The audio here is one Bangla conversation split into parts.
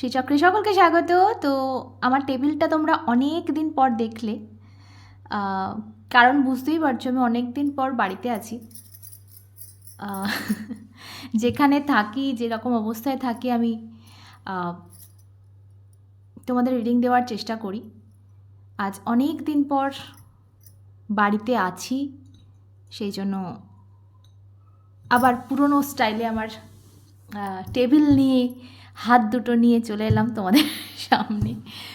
শ্রীচক্রে সকলকে স্বাগত। তো আমার টেবিলটা তোমরা অনেক দিন পর দেখলে। কারণ বুঝতেই পারছ আমি অনেক দিন পর বাড়িতে আছি। যেখানে থাকি, যেরকম অবস্থায় থাকি, আমি তোমাদের রিডিং দেওয়ার চেষ্টা করি। আজ অনেক দিন পর বাড়িতে আছি, সেই জন্য আবার পুরনো স্টাইলে আমার টেবিল নিয়ে হাত দুটো নিয়ে চলে এলাম তোমাদের সামনে।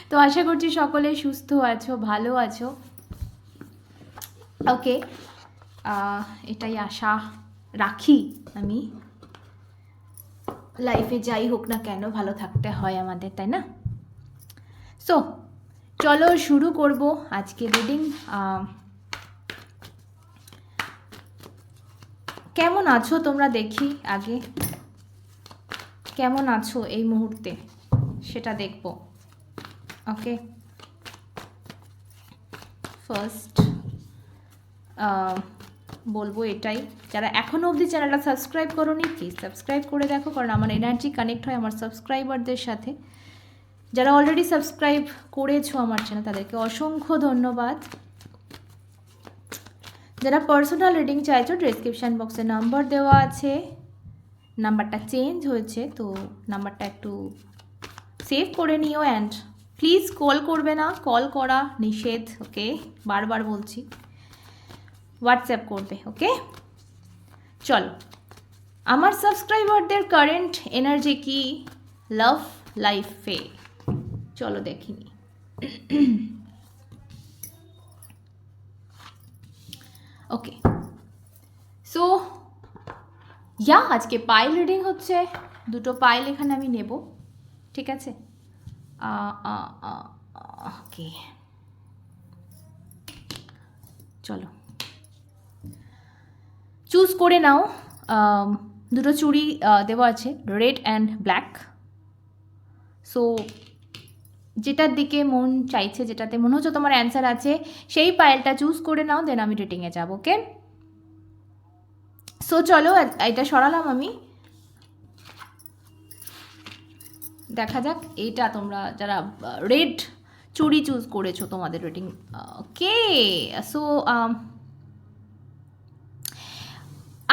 তো আশা করছি সকলে সুস্থ আছো, ভালো আছো। ওকে এটাই আশা রাখি আমি। লাইফে যাই হোক না কেন, ভালো থাকতে হয় আমাদের, তাই না? সো চলো শুরু করব আজকে রিডিং কেমন আছো তোমরা দেখি আগে। কেমন আছো এই মুহূর্তে? সেটা দেখব। ওকে ফার্স্ট বলব এটাই, যারা এখনও অবধি চ্যানেলটা সাবস্ক্রাইব করোনি প্লিজ সাবস্ক্রাইব করে দেখো, কারণ আমার এনার্জি কানেক্ট হয় আমার সাবস্ক্রাইবারদের সাথে। যারা অলরেডি সাবস্ক্রাইব করেছ আমার চ্যানেল তাদেরকে অসংখ্য ধন্যবাদ। যারা পার্সোনাল রিডিং চাইছো ডিসক্রিপশান বক্সে নাম্বার দেওয়া আছে। নাম্বারটা চেঞ্জ হয়েছে, তো নাম্বারটা একটু সেভ করে নিও অ্যান্ড প্লিজ কল করবে না কল করা নিষেধ ওকে বারবার বলছি। হোয়াটসঅ্যাপ করবে ওকে চলো, আমার সাবস্ক্রাইবারদের কারেন্ট এনার্জি কি? লাভ লাইফে চলো দেখিনি ওকে সো ইয়া, আজকে পাইল রিডিং হচ্ছে। দুটো পাইল এখানে আমি নেব। ঠিক আছে? ওকে। চলো। চুজ করে নাও। দুটো চুড়ি দেওয়া আছে রেড অ্যান্ড ব্ল্যাক সো যেটার দিকে মন চাইছে, যেটাতে মনে হচ্ছে তোমার অ্যান্সার আছে, সেই পায়েলটা চুজ করে নাও দেন আমি রেটিংয়ে যাব ওকে সো চলো এটা সরালাম আমি। দেখা যাক, এইটা তোমরা যারা রেড চুরি চুজ করেছ, তোমাদের রেটিং ওকে সো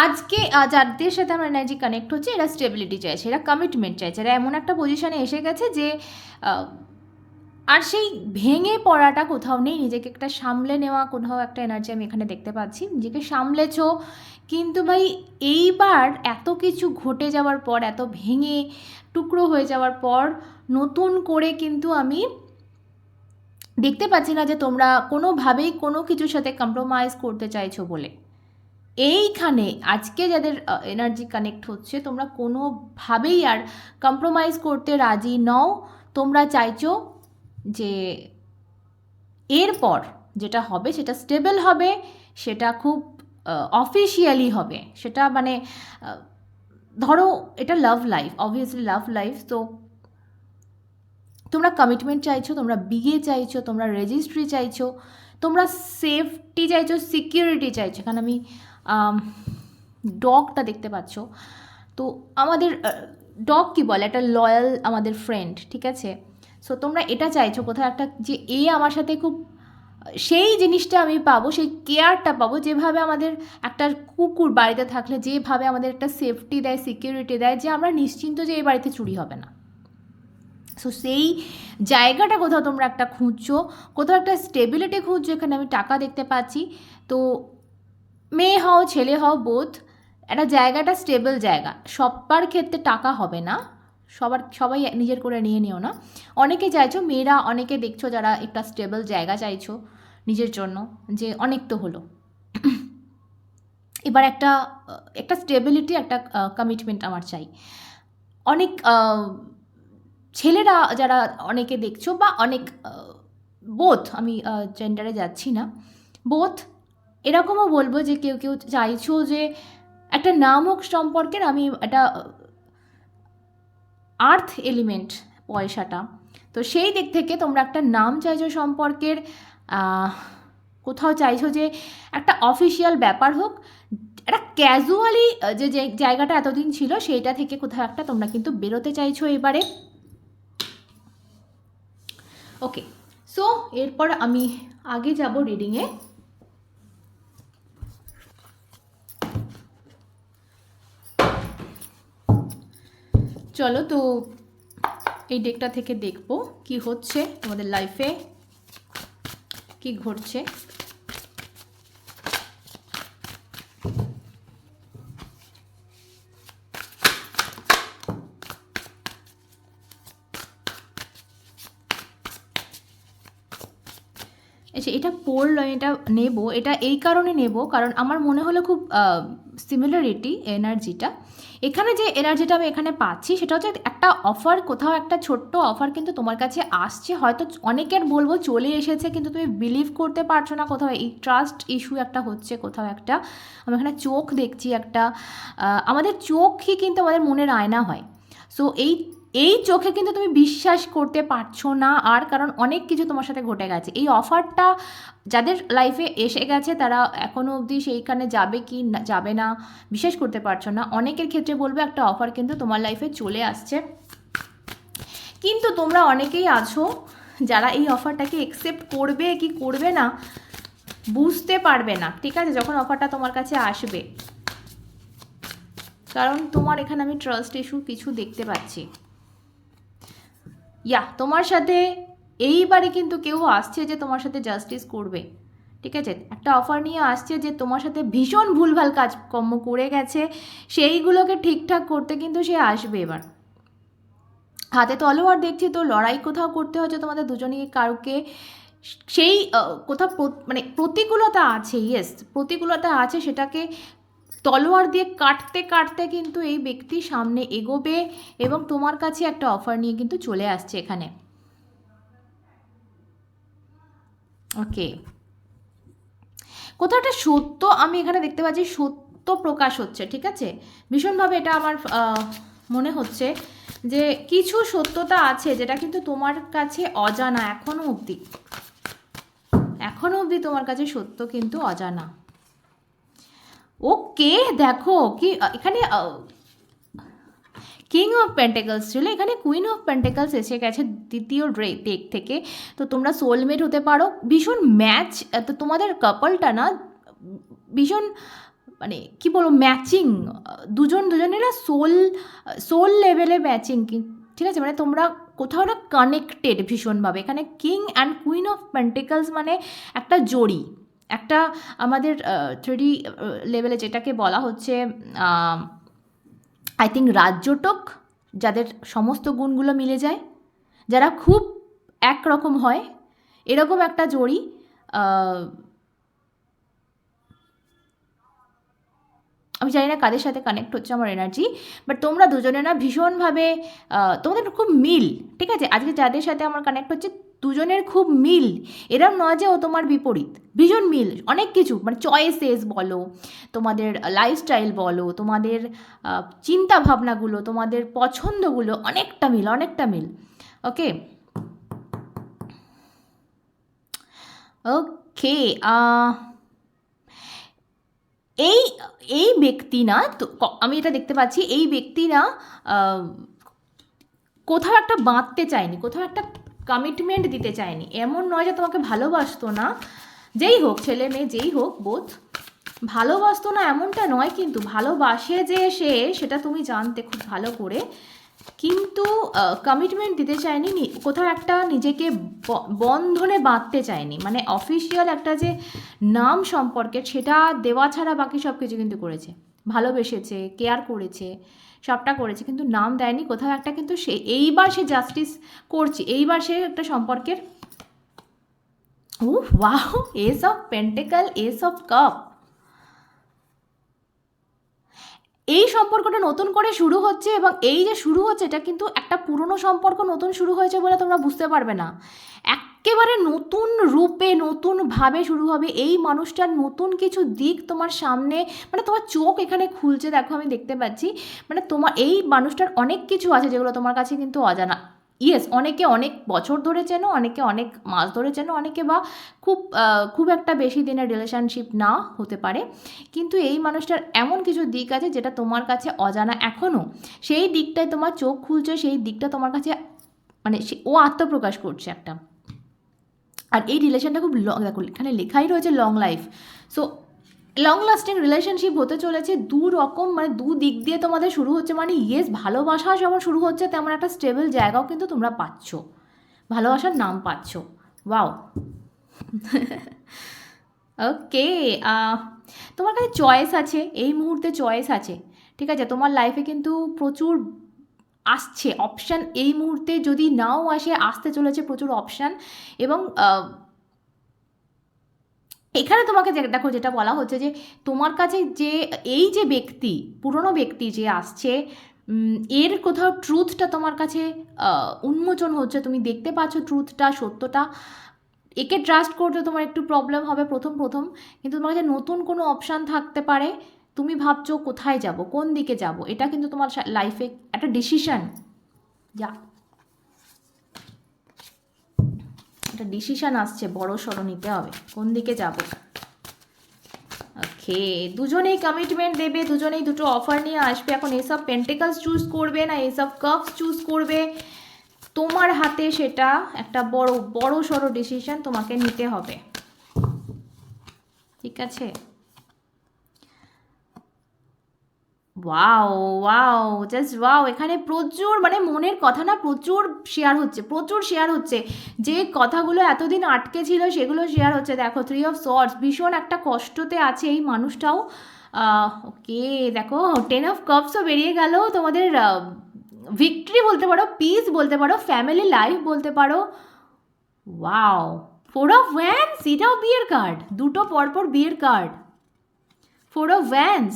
আজকে যাদের সাথে আমার এনার্জি কানেক্ট হচ্ছে, এরা স্টেবিলিটি চাইছে, এরা কমিটমেন্ট চাইছে, এরা এমন একটা পজিশনে এসে গেছে যে আর সেই ভেঙে পড়াটা কোথাও নেই, নিজেকে একটা সামলে নেওয়া, কোথাও একটা এনার্জি আমি এখানে দেখতে পাচ্ছি। নিজেকে সামলেছো কিন্তু ভাই, এইবার এত কিছু ঘটে যাওয়ার পর, এত ভেঙে টুকরো হয়ে যাওয়ার পর, নতুন করে কিন্তু আমি দেখতে পাচ্ছি না যে তোমরা কোনোভাবেই কোনো কিছুর সাথে কম্প্রোমাইজ করতে চাইছো বলে। এইখানে আজকে যাদের এনার্জি কানেক্ট হচ্ছে, তোমরা কোনোভাবেই আর কম্প্রোমাইজ করতে রাজি নও। তোমরা চাইছো যে এরপর যেটা হবে, সেটা স্টেবল হবে, সেটা খুব অফিসিয়ালি হবে। সেটা মানে ধরো এটা love life obviously love life তো তোমরা কমিটমেন্ট চাইছো, তোমরা বিয়ে চাইছো, তোমরা রেজিস্ট্রি চাইছো, তোমরা সেফটি চাইছো সিকিউরিটি চাইছো। এখানে আমি ডগটা দেখতে পাচ্ছ। তো আমাদের ডগ কি বলে? একটা লয়াল আমাদের ফ্রেন্ড ঠিক আছে? সো তোমরা এটা চাইছো কোথাও একটা যে এ আমার সাথে খুব সেই জিনিসটা আমি পাবো, সেই কেয়ারটা পাবো যেভাবে আমাদের একটা কুকুর বাড়িতে থাকলে, যেভাবে আমাদের একটা সেফটি দেয় সিকিউরিটি দেয় যে আমরা নিশ্চিন্ত যে এই বাড়িতে চুরি হবে না। সো সেই জায়গাটা কোথাও তোমরা একটা খুঁজছো, কোথাও একটা স্টেবিলিটি খুঁজছো, এখানে আমি টাকা দেখতে পাচ্ছি। তো মেয়ে হও, ছেলে হও বোধ একটা জায়গাটা স্টেবল জায়গা। সবার ক্ষেত্রে টাকা হবে না, সবার, সবাই নিজের করে নিয়ে নিও না। অনেকে চাইছো, মেয়েরা অনেকে দেখছ যারা একটা স্টেবল জায়গা চাইছো। নিজের জন্য যে অনেক তো হলো। এবার একটা একটা স্টেবিলিটি একটা কমিটমেন্ট আমার চাই। অনেক ছেলেরা যারা অনেকে দেখছ বা অনেক বোথ আমি জেন্ডারে যাচ্ছি না বোথ এরকমও বলব যে কেউ কেউ চাইছো যে একটা নামক সম্পর্কের আমি একটা আর্থ এলিমেন্ট পয়সাটা। তো সেই দিক থেকে তোমরা একটা নাম চাইছো সম্পর্কের কোথাও চাইছো যে একটা অফিসিয়াল ব্যাপার হোক, একটা ক্যাজুয়ালি যে জায়গাটা এতদিন ছিল সেইটা থেকে কোথাও একটা তোমরা কিন্তু বেরোতে চাইছো এবারে। ওকে সো এরপর আমি আগে যাব রিডিংয়ে চলো তো এই ডেকটা থেকে দেখব কি হচ্ছে তোমাদের লাইফে কি ঘটছে? আচ্ছা এটা পড়ল এটা নেব, এটা এই কারণে নেব, কারণ আমার মনে হলো খুব সিমিলারিটি এনার্জিটা এখানে যে এনার্জিটা আমি এখানে পাচ্ছি, সেটা হচ্ছে একটা অফার কোথাও একটা ছোট্ট অফার কিন্তু তোমার কাছে আসছে। হয়তো অনেকের বলব চলে এসেছে, কিন্তু তুমি বিলিভ করতে পারছ না কোথাও। এই ট্রাস্ট ইস্যু একটা হচ্ছে কোথাও একটা। আমি এখানে চোখ দেখছি একটা আমাদের চোখই কিন্তু আমাদের মনের আয়না হয়। সো এই এই চোখে কিন্তু তুমি বিশ্বাস করতে পারছ না, আর কারণ অনেক কিছু তোমার সাথে ঘটে গেছে। এই অফারটা যাদের লাইফে এসে গেছে, তারা এখনও অবধি সেইখানে যাবে কি যাবে না, বিশ্বাস করতে পারছ না। অনেকের ক্ষেত্রে বলব, একটা অফার কিন্তু তোমার লাইফে চলে আসছে। কিন্তু তোমরা অনেকেই আছো যারা এই অফারটাকে একসেপ্ট করবে কি করবে না, বুঝতে পারবে না, ঠিক আছে? যখন অফারটা তোমার কাছে আসবে। কারণ তোমার এখানে আমি ট্রাস্ট ইস্যু কিছু দেখতে পাচ্ছি। ইয়া, তোমার সাথে এইবারে কিন্তু কেউ আসছে যে তোমার সাথে জাস্টিস করবে। ঠিক আছে? একটা অফার নিয়ে আসছে যে তোমার সাথে ভীষণ ভুলভাল কাজকর্ম করে গেছে, সেইগুলোকে ঠিকঠাক করতে কিন্তু সে আসবে এবার। হাতে তলোয়ার দেখছি তো, লড়াই কোথাও করতে হচ্ছে তোমাদের দুজনেই কারুকে সেই কোথাও মানে প্রতিকূলতা আছে ইয়েস প্রতিকূলতা আছে সেটাকে তলোয়ার দিয়ে কাটতে কাটতে কিন্তু এই ব্যক্তি সামনে এগোবে এবং তোমার কাছে একটা অফার নিয়ে কিন্তু চলে আসছে এখানে। ওকে কোথাও একটা সত্য আমি এখানে দেখতে পাচ্ছি, সত্য প্রকাশ হচ্ছে, ঠিক আছে? ভীষণভাবে এটা আমার মনে হচ্ছে যে কিছু সত্যতা আছে যেটা কিন্তু তোমার কাছে অজানা এখনও অবধি। এখনও অবধি তোমার কাছে সত্য কিন্তু অজানা। ওকে, দেখো, কি এখানে কিং অফ পেন্টেকলস ছিল, এখানে কুইন অফ পেন্টেকলস এসে গেছে দ্বিতীয় ডেক থেকে। তো তোমরা সোলমেট হতে পারো। ভীষণ ম্যাচ তো তোমাদের কাপলটা না, ভীষণ মানে কি বলব ম্যাচিং দুজন দুজনেরা সোল সোল লেভেলে ম্যাচিং ঠিক আছে? মানে তোমরা কোথাও না কানেক্টেড ভীষণভাবে। এখানে king and queen of pentacles মানে একটা জড়ি। একটা আমাদের থ্রি লেভেলে যেটাকে বলা হচ্ছে আই থিঙ্ক রাজ্যটক, যাদের সমস্ত গুণগুলো মিলে যায়, যারা খুব একরকম হয়, এরকম একটা জড়ি আমি জানি না কাদের সাথে কানেক্ট হচ্ছে আমার এনার্জি বাট তোমরা দুজনে না ভীষণভাবে তোমাদের খুব মিল, ঠিক আছে? আজকে যাদের সাথে আমার কানেক্ট হচ্ছে দুজনের খুব মিল। এরম নয় যে ও তোমার বিপরীত। ভীষণ মিল। অনেক কিছু। মানে চয়েসেস বলো, তোমাদের লাইফস্টাইল বলো, তোমাদের চিন্তা ভাবনাগুলো তোমাদের পছন্দগুলো অনেকটা মিল অনেকটা মিল। ওকে ওকে এই এই ব্যক্তি না আমি এটা দেখতে পাচ্ছি, এই ব্যক্তি না কোথাও একটা বাঁধতে চায়নি, কোথাও একটা কমিটমেন্ট দিতে চায়নি। এমন নয় যে তোমাকে ভালোবাসতো না। যেই হোক, ছেলে মেয়ে যেই হোক বোধ ভালোবাসতো না এমনটা নয় কিন্তু ভালোবাসে যে সে, সেটা তুমি জানতে খুব ভালো করে। কিন্তু কমিটমেন্ট দিতে চায়নি কোথাও একটা নিজেকে বন্ধনে বাঁধতে চায়নি। মানে অফিসিয়াল একটা যে নাম সম্পর্কে, সেটা দেওয়া ছাড়া বাকি সব কিছু কিন্তু করেছে। ভালোবেসেছে কেয়ার করেছে। সবটা করেছে, কিন্তু নাম দেয়নি, কোথাও একটা কিন্তু সে, এইবার সে জাস্টিস করছে, এইবার সে একটা সম্পর্কের ও wow ace of pentacle ace of cup এই সম্পর্কটা নতুন করে শুরু হচ্ছে এবং এই যে শুরু হচ্ছে, এটা কিন্তু একটা পুরনো সম্পর্ক নতুন শুরু হয়েছে বলে তোমরা বুঝতে পারবে না। একেবারে নতুন রূপে নতুনভাবে শুরু হবে। এই মানুষটার নতুন কিছু দিক তোমার সামনে মানে তোমার চোখ এখানে খুলছে, দেখো আমি দেখতে পাচ্ছি। মানে তোমার, এই মানুষটার অনেক কিছু আছে যেগুলো তোমার কাছে কিন্তু অজানা। ইয়েস অনেকে অনেক বছর ধরে চেনো, অনেকে অনেক মাস ধরে চেনো, অনেকে বা খুব খুব একটা বেশি দিনের রিলেশনশিপ না হতে পারে। কিন্তু এই মানুষটার এমন কিছু দিক আছে যেটা তোমার কাছে অজানা এখনও সেই দিকটায় তোমার চোখ খুলছে, সেই দিকটা তোমার কাছে মানে সে- ও আত্মপ্রকাশ করছে একটা। আর এই রিলেশনটা খুব লং দেখো, এখানে লেখাই রয়েছে long life so long lasting relationship হতে চলেছে দু রকম মানে দু দিক দিয়ে তোমাদের শুরু হচ্ছে মানে ইয়েস ভালোবাসা যেমন শুরু হচ্ছে, তেমন একটা স্টেবল জায়গাও কিন্তু তোমরা পাচ্ছ। ভালোবাসার নাম পাচ্ছ। ওয়াও ওকে তোমার কাছে চয়েস আছে, এই মুহূর্তে চয়েস আছে, ঠিক আছে? তোমার লাইফে কিন্তু প্রচুর আসছে। অপশান এই মুহূর্তে যদি নাও আসে, আসতে চলেছে প্রচুর অপশান এবং এখানে তোমাকে দেখো যেটা বলা হচ্ছে যে, তোমার কাছে যে, এই যে ব্যক্তি, পুরনো ব্যক্তি যে আসছে এর কোথাও ট্রুথটা তোমার কাছে উন্মোচন হচ্ছে। তুমি দেখতে পাচ্ছ ট্রুথটা সত্যটা। একে ট্রাস্ট করতে তোমার একটু প্রবলেম হবে প্রথম প্রথম। কিন্তু তোমার কাছে নতুন কোনো অপশান থাকতে পারে। তুমি ভাবছ কোথায় যাব, কোন দিকে যাব, এটা কিন্তু তোমার লাইফে একটা ডিসিশান যা। একটা ডিসিশন আসছে, বড় সড়ো নিতে হবে, কোন দিকে যাব। ওকে, দুজনেই কমিটমেন্ট দেবে, দুজনেই দুটো অফার নিয়ে আসবে। এখন এসব পেন্টিকালস চুজ করবে না, এসব কাপস চুজ করবে। তোমার হাতে সেটা একটা বড় বড় সড়ো ডিসিশন তোমাকে নিতে হবে। ঠিক আছে? ওয়াও ওয়াও জাস্ট ওয়াও এখানে প্রচুর মানে মনের কথা না, প্রচুর শেয়ার হচ্ছে, প্রচুর শেয়ার হচ্ছে। যে কথাগুলো এতদিন আটকে ছিল, সেগুলো শেয়ার হচ্ছে। দেখো থ্রি অফ সর্টস ভীষণ একটা কষ্টতে আছে এই মানুষটাও। ওকে দেখো টেন অফ কাপসও বেরিয়ে গেল। তোমাদের ভিক্টরি বলতে পারো পিস বলতে পারো ফ্যামিলি লাইফ বলতে পারো। ওয়াও ফোর অফ ভ্যান্স এটাও বিয়ের কার্ড দুটো পরপর বিয়ের card four of wands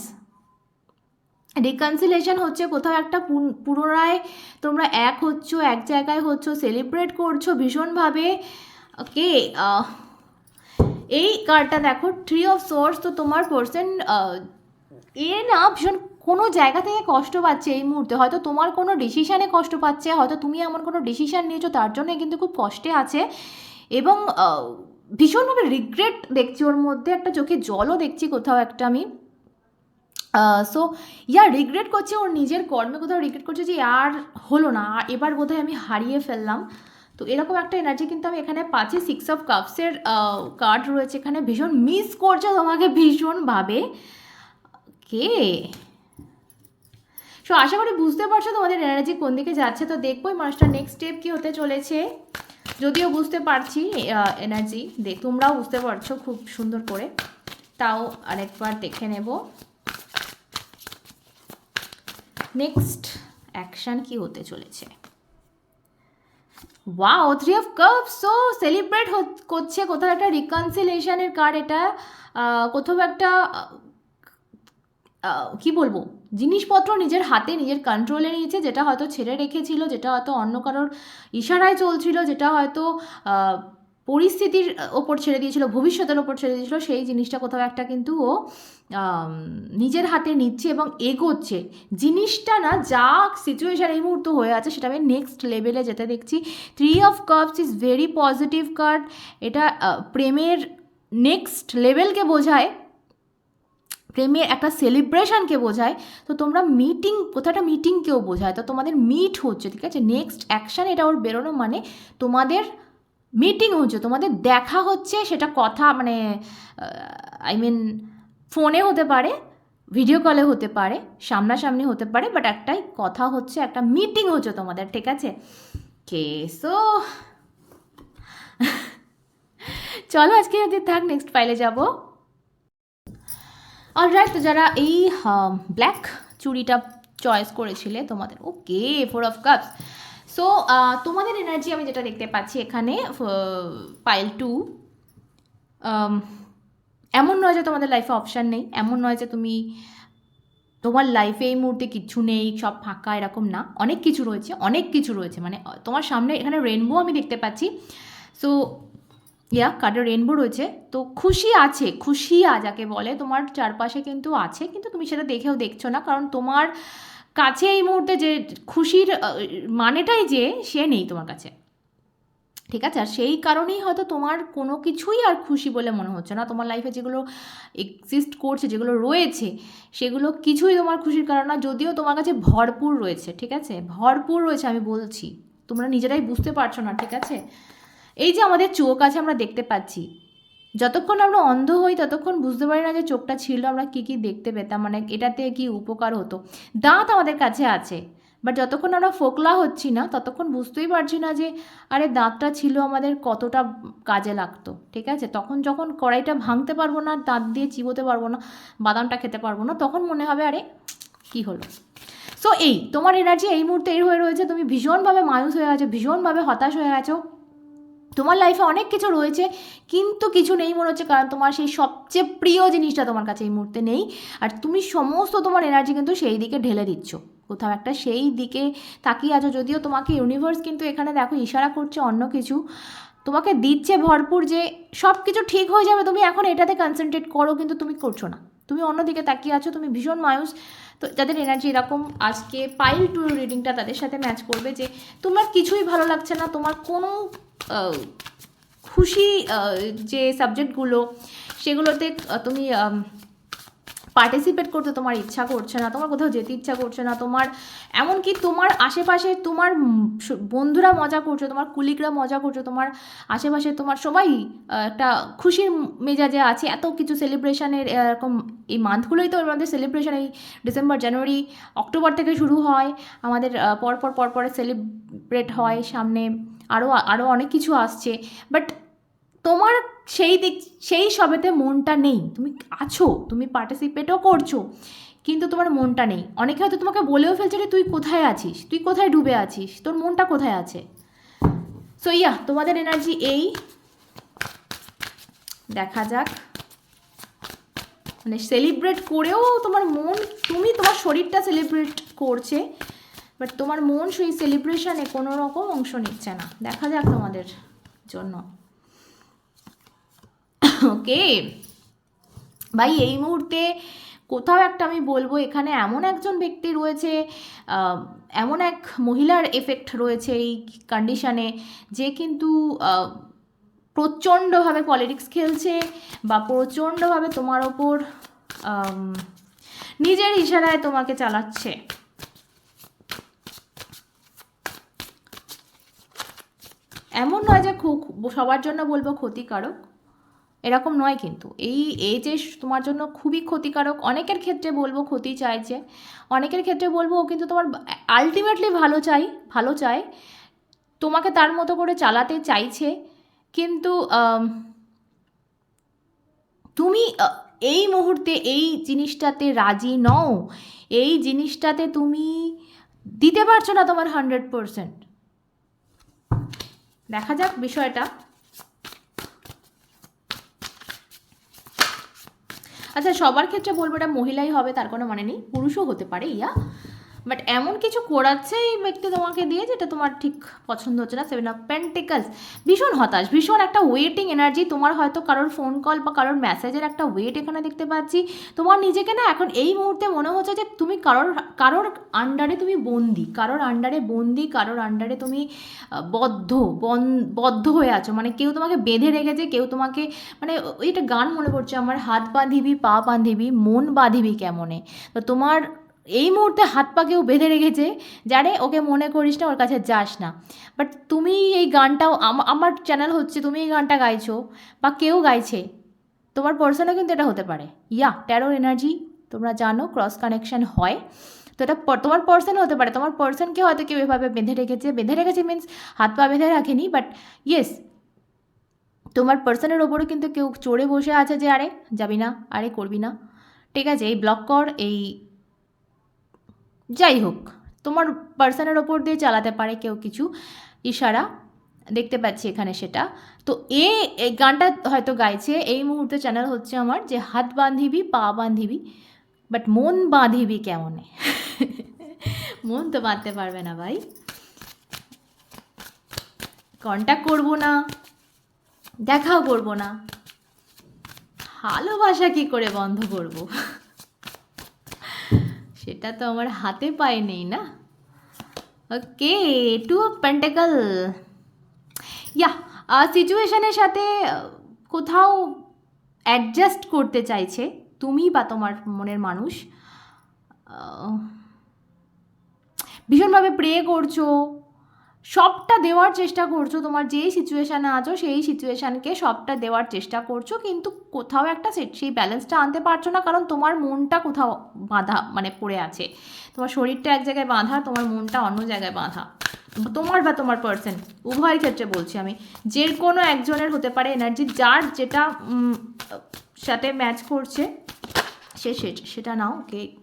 reconciliation হচ্ছে কোথাও একটা পুন- পুনরায় তোমরা এক হচ্ছ, এক জায়গায় হচ্ছ সেলিব্রেট করছ ভীষণভাবে। ওকে এই কার্ডটা দেখো থ্রি অফ সোর্স তো তোমার পার্সন এ না ভীষণ কোনো জায়গা থেকে কষ্ট পাচ্ছে এই মুহূর্তে। হয়তো তোমার কোনো ডিসিশানে কষ্ট পাচ্ছে, হয়তো তুমি এমন কোনো ডিসিশান নিয়েছো, তার জন্য কিন্তু খুব কষ্টে আছে। এবং ভীষণভাবে রিগ্রেট দেখছি ওর মধ্যে, একটা চোখে জলও দেখছি কোথাও একটা আমি। সো ইয়া রিগ্রেট করছে ওর নিজের কর্মে কোথাও রিগ্রেট করছে যে, আর হলো না এবার বোধহয় আমি হারিয়ে ফেললাম। তো এরকম একটা এনার্জি কিন্তু আমি এখানে পাচ্ছি। সিক্স অফ কাপসের কার্ড রয়েছে এখানে। ভীষণ মিস করছে তোমাকে ভীষণভাবে। কে সো আশা করি বুঝতে পারছ তোমাদের এনার্জি কোন দিকে যাচ্ছে। তো দেখব এই মানুষটার নেক্সট স্টেপ কী হতে চলেছে। যদিও বুঝতে পারছি এনার্জি দেখ তোমরাও বুঝতে পারছ খুব সুন্দর করে। তাও আরেকবার দেখে নেব। নেক্সট অ্যাকশন কি হতে চলেছে? Wow three of cup so celebrate করছে কোথাও একটা রিকনসিলেশনের কার্ড এটা কোথাও একটা কি বলব? জিনিসপত্র নিজের হাতে, নিজের কন্ট্রোলে নিয়েছে, যেটা হয়তো ছেড়ে রেখেছিল, যেটা হয়তো অন্য কারোর ইশারায় চলছিল, যেটা হয়তো পরিস্থিতির ওপর ছেড়ে দিয়েছিল, ভবিষ্যতের ওপর ছেড়ে দিয়েছিল, সেই জিনিসটা কোথাও একটা কিন্তু ও নিজের হাতে নিচ্ছে এবং এগোচ্ছে। জিনিসটা না, যা সিচুয়েশান এই মুহূর্তে হয়ে আছে, সেটা আমি নেক্সট লেভেলে যেতে দেখছি। Three of cups is very positive card এটা প্রেমের নেক্সট লেভেলকে বোঝায় প্রেমের একটা সেলিব্রেশনকে বোঝায়। তো তোমরা মিটিং কোথাও একটা মিটিংকেও বোঝায়। তো তোমাদের মিট হচ্ছে, ঠিক আছে? নেক্সট অ্যাকশান এটা ওর বেরোনো মানে তোমাদের মিটিং হচ্ছে, তোমাদের দেখা হচ্ছে, সেটা কথা মানে আই মিন ফোনে হতে পারে ভিডিও কলে হতে পারে, সামনাসামনি হতে পারে বাট একটাই কথা হচ্ছে, একটা মিটিং হচ্ছে তোমাদের, ঠিক আছে? কে সো চলো আজকে যদি থাক নেক্সট ফাইলে যাব। অলরাইট তো যারা এই ব্ল্যাক চুড়িটা চয়েস করেছিলে তোমাদের okay four of cups so তোমাদের এনার্জি আমি যেটা দেখতে পাচ্ছি এখানে পাইল টু এমন নয় যে তোমাদের লাইফে অপশান নেই, এমন নয় যে তুমি, তোমার লাইফে এই মুহূর্তে কিচ্ছু নেই, সব ফাঁকা, এরকম না। অনেক কিছু রয়েছে, অনেক কিছু রয়েছে। মানে তোমার সামনে এখানে রেনবো আমি দেখতে পাচ্ছি। সো ইয়া কার্ডে রেনবো রয়েছে। তো খুশি আছে, খুশি যাকে বলে, তোমার চারপাশে কিন্তু আছে, কিন্তু তুমি সেটা দেখেও দেখছ না, কারণ তোমার কাছে এই মুহূর্তে যে খুশির মানেটাই যে সে নেই তোমার কাছে। ঠিক আছে? আর সেই কারণেই হয়তো তোমার কোনো কিছুই আর খুশি বলে মনে হচ্ছে না। তোমার লাইফে যেগুলো এক্সিস্ট করছে, যেগুলো রয়েছে, সেগুলো কিছুই তোমার খুশির কারণ না। যদিও তোমার কাছে ভরপুর রয়েছে, ঠিক আছে? ভরপুর রয়েছে, আমি বলছি। তোমরা নিজেরাই বুঝতে পারছ না, ঠিক আছে? এই যে আমাদের চোখ আছে, আমরা দেখতে পাচ্ছি। যতক্ষণ আমরা অন্ধ হই, ততক্ষণ বুঝতে পারি না যে চোখটা ছিল, আমরা কী কী দেখতে পেতাম মানে এটাতে কি উপকার হতো। দাঁত আমাদের কাছে আছে বাট যতক্ষণ আমরা ফোকলা হচ্ছি না, ততক্ষণ বুঝতেই পারছি না যে, আরে দাঁতটা ছিল আমাদের কতটা কাজে লাগতো, ঠিক আছে? তখন যখন কড়াইটা ভাঙতে পারব না, দাঁত দিয়ে চিবোতে পারব না, বাদামটা খেতে পারব না, তখন মনে হবে, আরে কি হলো? সো এই, তোমার এনার্জি এই মুহূর্তে এই হয়ে রয়েছে, তুমি ভীষণভাবে মায়ুস হয়ে গেছো ভীষণভাবে হতাশ হয়ে গেছো তোমার লাইফে অনেক কিছু রয়েছে, কিন্তু কিছু নেই মনে হচ্ছে, কারণ তোমার সেই সবচেয়ে প্রিয় জিনিসটা তোমার কাছে এই মুহূর্তে নেই। আর তুমি সমস্ত তোমার এনার্জি কিন্তু সেই দিকে ঢেলে দিচ্ছ। কোথাও একটা সেই দিকে তাকিয়ে আছো, যদিও তোমাকে ইউনিভার্স কিন্তু এখানে দেখো ইশারা করছে অন্য কিছু। তোমাকে দিচ্ছে ভরপুর যে সব কিছু ঠিক হয়ে যাবে, তুমি এখন এটাতে কনসেন্ট্রেট করো, কিন্তু তুমি করছ না। তুমি অন্যদিকে তাকিয়ে আছো, তুমি ভীষণ মায়ুস। তো যাদের এনার্জি এরকম, আজকে পাইল টু রিডিংটা তাদের সাথে ম্যাচ করবে যে তোমার কিছুই ভালো লাগছে না, তোমার কোনো খুশি যে সাবজেক্টগুলো সেগুলোতে তুমি পার্টিসিপেট করতে তোমার ইচ্ছা করছে না, তোমার কোথাও যেতে ইচ্ছা করছে না, তোমার, এমনকি তোমার আশেপাশে তোমার বন্ধুরা মজা করছে, তোমার কুলিকরা মজা করছে, তোমার আশেপাশে তোমার সবাই একটা খুশির মেজাজে আছে, এত কিছু সেলিব্রেশনের এরকম এই মান্থগুলোই তো মধ্যে সেলিব্রেশন এই ডিসেম্বর জানুয়ারি অক্টোবর থেকে শুরু হয়, আমাদের পরপর পরপর সেলিব্রেট হয়, সামনে আরও আরও অনেক কিছু আসছে বাট তোমার সেই দিক, সেই সবেতে মনটা নেই। তুমি আছো, তুমি পার্টিসিপেটও করছ, কিন্তু তোমার মনটা নেই। অনেকে হয়তো তোমাকে বলেও ফেলছে যে, তুই কোথায় আছিস? তুই কোথায় ডুবে আছিস? তোর মনটা কোথায় আছে? সো ইয়া তোমাদের এনার্জি এই। দেখা যাক। মানে সেলিব্রেট করেও তোমার মন, তুমি তোমার শরীরটা সেলিব্রেট করছে বাট তোমার মন সেই সেলিব্রেশনে কোনো রকম অংশ নিচ্ছে না। দেখা যাক তোমাদের জন্য। ওকে। ভাই, এই মুহূর্তে কোথাও একটা আমি বলব, এখানে এমন একজন ব্যক্তি রয়েছে এমন এক মহিলার এফেক্ট রয়েছে এই কন্ডিশনে যে কিন্তু প্রচণ্ডভাবে পলিটিক্স খেলছে বা প্রচণ্ডভাবে তোমার ওপর নিজের ইশারায় তোমাকে চালাচ্ছে। এমন নয় যে খুব সবার জন্য বলব ক্ষতিকারক। এরকম নয় কিন্তু। এই যে তোমার জন্য খুবই ক্ষতিকারক, অনেকের ক্ষেত্রে বলব ক্ষতি চাইছে অনেকের ক্ষেত্রে বলব ও কিন্তু তোমার আলটিমেটলি ভালো চাই, ভালো চায়। তোমাকে তার মতো করে চালাতে চাইছে, কিন্তু তুমি এই মুহূর্তে এই জিনিসটাতে রাজি নও। এই জিনিসটাতে তুমি দিতে পারছ না তোমার হান্ড্রেড পারসেন্ট দেখা যাক বিষয়টা। আচ্ছা সবার ক্ষেত্রে বলব এটা মহিলাই হবে, তার কোনো মানে নেই। পুরুষও হতে পারে, ইয়া। বাট এমন কিছু করাচ্ছে এই ব্যক্তি তোমাকে দিয়ে যেটা তোমার ঠিক পছন্দ হচ্ছে না? সেভেন অফ পেন্টিকালস ভীষণ হতাশ, ভীষণ একটা ওয়েটিং এনার্জি তোমার হয়তো কারোর ফোন কল বা কারোর মেসেজের একটা ওয়েট এখানে দেখতে পাচ্ছি। তোমার নিজেকে না এখন এই মুহূর্তে মনে হচ্ছে যে তুমি কারোর কারোর আন্ডারে তুমি বন্দি, কারোর আন্ডারে বন্দি, কারোর আন্ডারে তুমি বদ্ধ বদ্ধ হয়ে আছো। মানে কেউ তোমাকে বেঁধে রেখেছে, কেউ তোমাকে মানে ওই একটা গান মনে পড়ছে আমার, হাত বাঁধিবি, পা বাঁধিবি, মন বাঁধিবি কেমনে? তো তোমার এই মুহূর্তে হাত পা কেউ বেঁধে রেখেছে যারে ওকে মনে করিস না, ওর কাছে যাস না। বাট তুমি এই গানটাও, আম- আমার চ্যানেল হচ্ছে, তুমি এই গানটা গাইছো বা কেউ গাইছে, তোমার পার্সনও কিন্তু এটা হতে পারে। ইয়া ট্যারোর এনার্জি তোমরা জানো ক্রস কানেকশন হয়। তো এটা তোমার পার্সন হতে পারে। তোমার পার্সনকে হয়তো কেউ এভাবে বেঁধে রেখেছে। বেঁধে রেখেছে মিন্স হাত পা বেঁধে রাখেনি বাট ইয়েস তোমার পার্সনের ওপরে কিন্তু কেউ চড়ে বসে আছে যে, আরে, যাবি না? আরে, করবি না? ঠিক আছে, এই ব্লক কর, এই যাই হোক তোমার পার্সনের ওপর দিয়ে চালাতে পারে কেউ কিছু ইশারা, দেখতে পাচ্ছি এখানে সেটা। তো এ গানটা হয়তো গাইছে, এই মুহূর্তে চ্যানেল হচ্ছে আমার যে হাত বাঁধিবি, পা বাঁধিবি বাট মন বাঁধিবি কেমনে? মন তো বাঁধতে পারবে না ভাই। কন্ট্যাক্ট করব না, দেখাও করব না। ভালোবাসা কি করে বন্ধ করব? সেটা তো আমার হাতে পায়ে নেই না? ওকে টু অফ পেন্টাকল ইয়া সিচুয়েশনের সাথে কোথাও অ্যাডজাস্ট করতে চাইছে তুমি বা তোমার মনের মানুষ। ভীষণভাবে প্রে করছ সবটা দেওয়ার চেষ্টা করছ, তোমার যেই সিচুয়েশানে আছো, সেই সিচুয়েশানকে সবটা দেওয়ার চেষ্টা করছ, কিন্তু কোথাও একটা সেই ব্যালেন্সটা আনতে পারছ না, কারণ তোমার মনটা কোথাও বাঁধা মানে পড়ে আছে। তোমার শরীরটা এক জায়গায় বাঁধা, তোমার মনটা অন্য জায়গায় বাঁধা। তোমার বা তোমার পার্সন উভয় ক্ষেত্রে বলছি আমি। যে কোনো একজনের হতে পারে এনার্জি যার যেটা সাথে ম্যাচ করছে, সে- সেটা নাও ওকে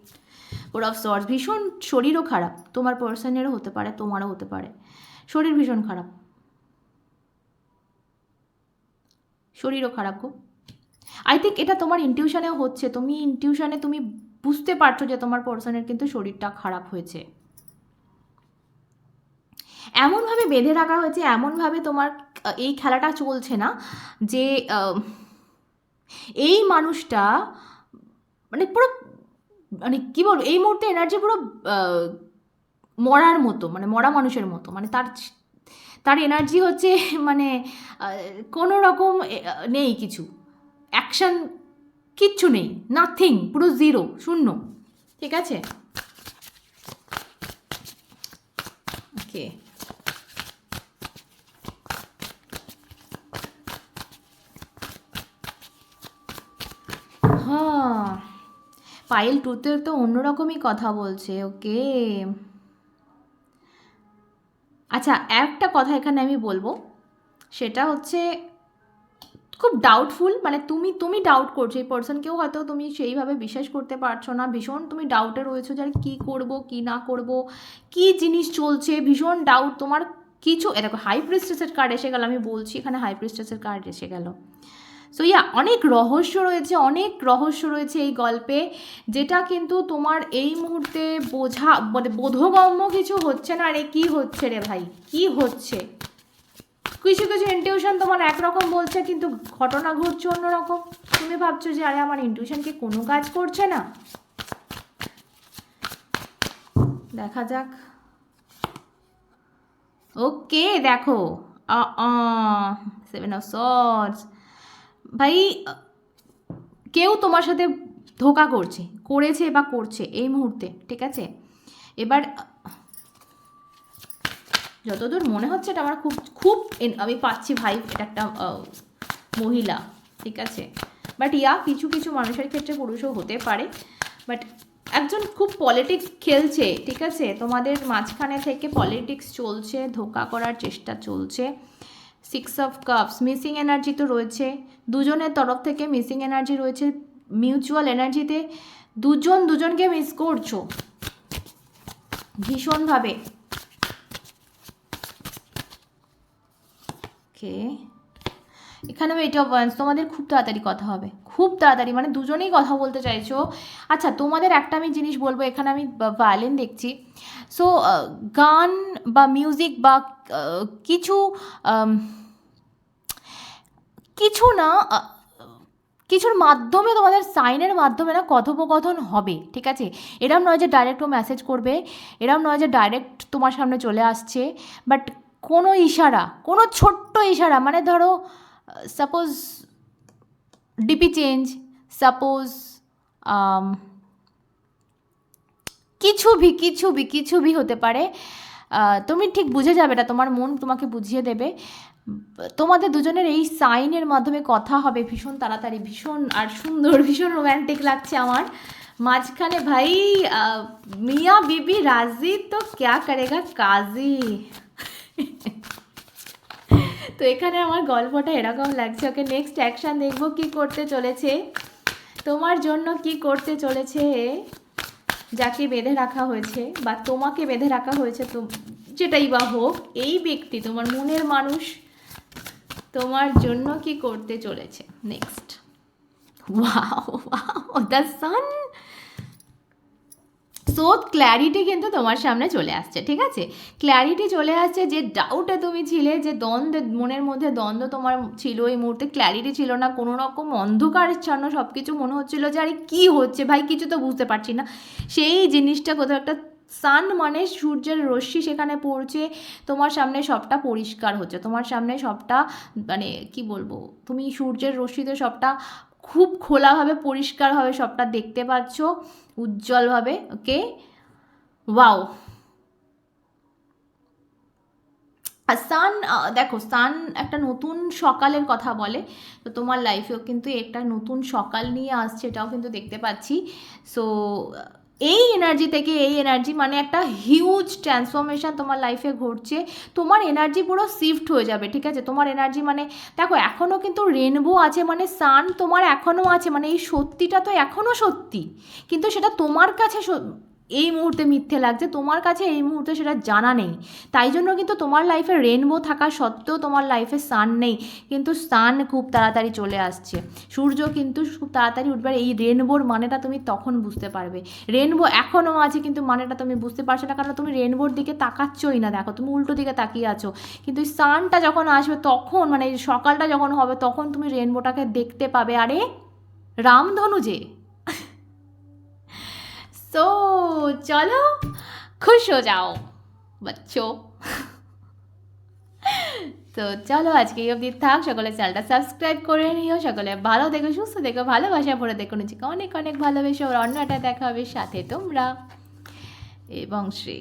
ওর অফ সর্স ভীষণ শরীরও খারাপ, তোমার পার্সনেরও হতে পারে, তোমারও হতে পারে। শরীর ভীষণ খারাপ। শরীরও খারাপ গো। আই থিঙ্ক এটা তোমার ইনটিউশনেও হচ্ছে। তুমি ইনটিউশনে তুমি বুঝতে পারছ যে তোমার পার্সনের কিন্তু শরীরটা খারাপ হয়েছে। এমনভাবে বেঁধে রাখা হয়েছে, এমনভাবে তোমার এই খেলাটা চলছে না যে এই মানুষটা মানে পুরো মানে কী বলব, এই মুহূর্তে এনার্জি পুরো মরার মতো মানে মরা মানুষের মতো মানে তার তার এনার্জি হচ্ছে মানে কোনো রকম নেই কিছু। অ্যাকশান কিচ্ছু নেই নাথিং পুরো জিরো শূন্য। ঠিক আছে? ওকে হ্যাঁ। পায়েল টুতে তো অন্যরকমই কথা বলছে ওকে আচ্ছা একটা কথা এখানে আমি বলব। সেটা হচ্ছে, খুব ডাউটফুল মানে তুমি তুমি ডাউট করছ। এই পার্সনকেও হয়তো তুমি সেইভাবে বিশ্বাস করতে পারছ না। ভীষণ তুমি ডাউটে রয়েছো যে কী করব, কী না করব? কি জিনিস চলছে? ভীষণ ডাউট তোমার কিছু দেখো হাই প্রিস্টেসের কার্ড এসে গেল, আমি বলছি, এখানে হাই প্রিস্টেসের কার্ড এসে গেল। সো ইয়া অনেক রহস্য রয়েছে, অনেক রহস্য রয়েছে এই গল্পে, যেটা কিন্তু তোমার এই মুহূর্তে বোঝা মানে বোধগম্য কিছু হচ্ছে না রে কী হচ্ছে রে ভাই? কী হচ্ছে? কিছু কিছু ইনটিউশন তোমার একরকম বলছে, কিন্তু ঘটনা ঘটছে অন্যরকম। তুমি ভাবছ যে, আরে আমার ইনটিউশন কি কোনো কাজ করছে না? দেখা যাক। ওকে দেখো। সেভেন অফ সর্স ভাই, কেউ তোমার সাথে ধোকা করছে, করেছে বা করছে এই মুহূর্তে, ঠিক আছে? এবার, যতদূর মনে হচ্ছে এটা আমার খুব খুব আমি পাচ্ছি ভাই, এটা একটা মহিলা, ঠিক আছে? বাট, ইয়া, কিছু কিছু মানুষের ক্ষেত্রে পুরুষও হতে পারে, বাট একজন খুব পলিটিক্স খেলছে, ঠিক আছে? তোমাদের মাঝখানে থেকে পলিটিক্স চলছে, ধোকা করার চেষ্টা চলছে। Six of cups missing energy তো রয়েছে। দুজনের তরফ থেকে মিসিং এনার্জি রয়েছে। মিউচুয়াল এনার্জিতে দুজন দুজনকে মিস করছ। ভীষণভাবে। ওকে এখানেও এইট অফ ওয়ান্স তোমাদের খুব তাড়াতাড়ি কথা হবে। খুব তাড়াতাড়ি মানে দুজনেই কথা বলতে চাইছো। আচ্ছা তোমাদের একটা আমি জিনিস বলব। এখানে আমি ভায়োলিন দেখছি। সো গান বা মিউজিক বা কিছু কিছু না কিছুর মাধ্যমে তোমাদের সাইনের মাধ্যমে না কথোপকথন হবে, ঠিক আছে? এরম নয় যে ডাইরেক্ট ও মেসেজ করবে, এরম নয় যে ডাইরেক্ট তোমার সামনে চলে আসছে বাট কোনো ইশারা, কোনো ছোট্ট ইশারা মানে ধরো সাপোজ ডিপি চেঞ্জ সাপোজ কিছু ভি কিছু ভি কিছু ভি হতে পারে তুমি ঠিক বুঝে যাবে এটা তোমার মন তোমাকে বুঝিয়ে দেবে। তোমাদের দুজনের এই সাইনের মাধ্যমে কথা হবে, ভীষণ তাড়াতাড়ি, ভীষণ আর সুন্দর, ভীষণ রোম্যান্টিক লাগছে আমার। মাঝখানে, ভাই মিয়া বিবি রাজি, তো ক্যা করেগা কাজী? তো এখানে আমার গল্পটা এরকম লাগছে, ওকে নেক্সট অ্যাকশান দেখব কি করতে চলেছে। তোমার জন্য কি করতে চলেছে? যাকে বেঁধে রাখা হয়েছে বা তোমাকে বেঁধে রাখা হয়েছে তো যেটাই বা হোক, এই ব্যক্তি তোমার মনের মানুষ, তোমার জন্য কি করতে চলেছে? Next wow the sun so clarity কিন্তু তোমার সামনে চলে আসছে, ঠিক আছে? ক্ল্যারিটি চলে আসছে যে ডাউটে তুমি ছিলে, যে দ্বন্দ্ব, মনের মধ্যে দ্বন্দ্ব তোমার ছিল এই মুহূর্তে ক্ল্যারিটি ছিল না, কোনো রকম অন্ধকারেচ্ছন্ন সব কিছু মনে হচ্ছিল যে, আরে, কী হচ্ছে? ভাই, কিছু তো বুঝতে পারছি না। সেই জিনিসটা কোথাও একটা সান মানে সূর্যের রশ্মি সেখানে পড়ছে, তোমার সামনে সবটা পরিষ্কার হচ্ছে, তোমার সামনে সবটা মানে কি বলব? তুমি সূর্যের রশ্মিতে সবটা খুব খোলাভাবে, পরিষ্কারভাবে সবটা দেখতে পাচ্ছ, উজ্জ্বলভাবে, ওকে? ওয়াও! আর সান দেখো, সান একটা নতুন সকালের কথা বলে, তো তোমার লাইফেও কিন্তু একটা নতুন সকাল নিয়ে আসছে, এটাও কিন্তু দেখতে পাচ্ছি। সো এই এনার্জি থেকে এই এনার্জি মানে একটা হিউজ ট্রান্সফরমেশান তোমার লাইফে ঘটছে। তোমার এনার্জি পুরো শিফট হয়ে যাবে, ঠিক আছে? তোমার এনার্জি মানে দেখো এখনও কিন্তু রেনবো আছে মানে সান তোমার এখনও আছে মানে এই সত্যিটা তো এখনও সত্যি। কিন্তু সেটা তোমার কাছে এই মুহূর্তে মিথ্যে লাগছে, তোমার কাছে এই মুহূর্তে সেটা জানা নেই। তাই জন্য কিন্তু তোমার লাইফে রেনবো থাকা সত্ত্বেও তোমার লাইফে সান নেই। কিন্তু সান খুব তাড়াতাড়ি চলে আসছে। সূর্য কিন্তু খুব তাড়াতাড়ি উঠবে। এই রেনবোর মানেটা তুমি তখন বুঝতে পারবে। রেনবো এখনও আছে, কিন্তু মানেটা তুমি বুঝতে পারছ না। কারণ তুমি রেনবোর দিকে তাকাচ্ছই না। দেখো, তুমি উল্টো দিকে তাকিয়ে আছো। কিন্তু এই সানটা যখন আসবে, তখন মানে সকালটা যখন হবে, তখন তুমি রেনবোটাকে দেখতে পাবে। আরে, রামধনু যে! সো চলো খুশ হয়ে যাও বাচ্চো তো চলো আজকে এই অবধি থাক সকলে চ্যানেলটা সাবস্ক্রাইব করে নিও। সকলে ভালো দেখো সুস্থ দেখো ভালোবাসা ভরে দেখো। নিজেকে অনেক অনেক ভালোবেসো। আর অন্য একটা দেখা হবে সাথে তোমরা। এবং শ্রী